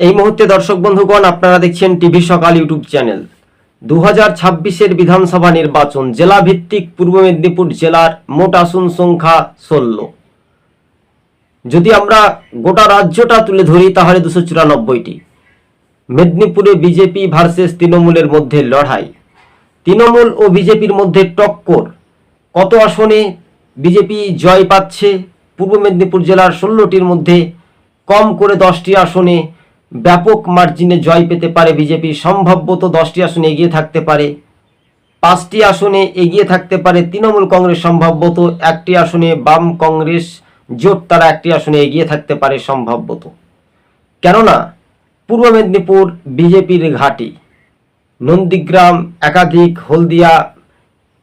এই মুহূর্তে দর্শক বন্ধুগণ, আপনারা দেখছেন টিভি সকাল ইউটিউব চ্যানেল। দু হাজার ছাব্বিশের বিধানসভা নির্বাচন জেলা ভিত্তিক পূর্ব মেদিনীপুর জেলার মোট আসন সংখ্যা ষোলো। যদি আমরা গোটা রাজ্যটা তুলে ধরি, তাহলে দুশো চুরানব্বইটি। মেদিনীপুরে বিজেপি ভার্সেস তৃণমূলের মধ্যে লড়াই। তৃণমূল ও বিজেপির মধ্যে টক্কর। কত আসনে বিজেপি জয় পাচ্ছে? পূর্ব মেদিনীপুর জেলার ষোলোটির মধ্যে কম করে দশটি আসনে ব্যাপক মার্জিনে জয় পেতে পারে বিজেপি। সম্ভাব্যত দশটি আসনে এগিয়ে থাকতে পারে। পাঁচটি আসনে এগিয়ে থাকতে পারে তৃণমূল কংগ্রেস। সম্ভাব্যত একটি আসনে বাম কংগ্রেস। জোট তারা একটি আসনে এগিয়ে থাকতে পারে সম্ভাব্যত। কেননা, পূর্ব মেদিনীপুর বিজেপির ঘাঁটি, নন্দীগ্রাম, একাধিক হলদিয়া,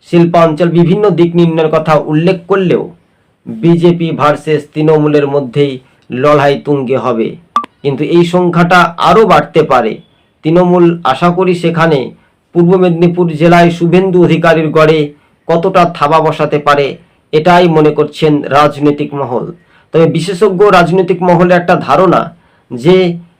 শিল্পাঞ্চল বিভিন্ন দিক নির্ণয়ের কথা উল্লেখ করলেও বিজেপি ভার্সেস তৃণমূলের মধ্যেই লড়াই তুঙ্গে হবে। কিন্তু এই সংখ্যাটা আরও বাড়তে পারে। তৃণমূল আশা করি সেখানে পূর্ব মেদিনীপুর জেলায় শুভেন্দু অধিকারীর গড়ে কতটা থাবা বসাতে পারে, এটাই মনে করছেন রাজনৈতিক মহল। তবে বিশেষজ্ঞ রাজনৈতিক মহলে একটা ধারণা যে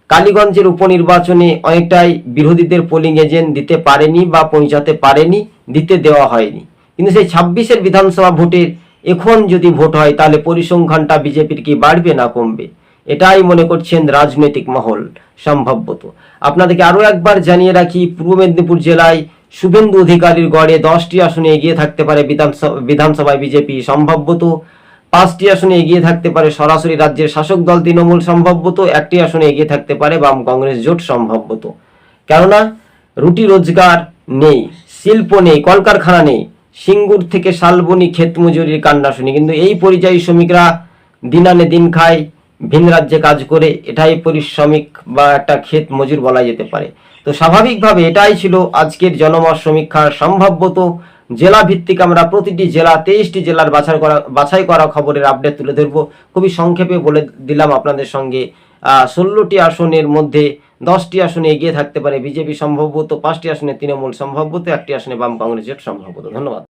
কালীগঞ্জের উপনির্বাচনে অনেকটাই বিরোধীদের পোলিং এজেন্ট দিতে পারেনি বা পৌঁছাতে পারেনি, দিতে দেওয়া হয়নি। কিন্তু সেই ছাব্বিশের বিধানসভা ভোটের এখন যদি ভোট হয়, তাহলে পরিসংখ্যানটা বিজেপির কি বাড়বে না কমবে? এটাই মনে করছেন রাজনৈতিক মহল সম্ভবত আপনাদেরকে আরও একবার জানিয়ে রাখি, পূর্ব মেদিনীপুর জেলায় শুভেন্দু অধিকারীর গড়ে দশটি আসনে এগিয়ে থাকতে পারে বিধানসভা, বিধানসভায় বিজেপি সম্ভবত পাঁচটি আসনে এগিয়ে থাকতে পারে সরাসরি রাজ্যের শাসক দল তৃণমূল সম্ভবত একটি আসনে এগিয়ে থাকতে পারে বাম কংগ্রেস জোট সম্ভবত কেননা রুটি রোজগার নেই, শিল্প নেই, কলকারখানা নেই, সিঙ্গুর থেকে শালবনি ক্ষেত মজুরির কান্না শুনি কিন্তু এই পরিযায়ী শ্রমিকরা দিন আনে দিন খায় ভিন রাজ্যে কাজ করে এটাই পরিশ্রমিক বা একটা ক্ষেত মজুর বলা যেতে পারে। তো স্বাভাবিকভাবে এটাই ছিল আজকের জনমত সমীক্ষার সম্ভাব্যত জেলা ভিত্তিক আমরা প্রতিটি জেলা, তেইশটি জেলার বাছাই করা বাছাই করা খবরের আপডেট তুলে ধরবো। খুবই সংক্ষেপে বলে দিলাম আপনাদের সঙ্গে। ষোলোটি আসনের মধ্যে দশটি আসনে এগিয়ে থাকতে পারে বিজেপি সম্ভবত পাঁচটি আসনে তৃণমূল সম্ভবত একটি আসনে বাম কংগ্রেস জোট সম্ভবত ধন্যবাদ।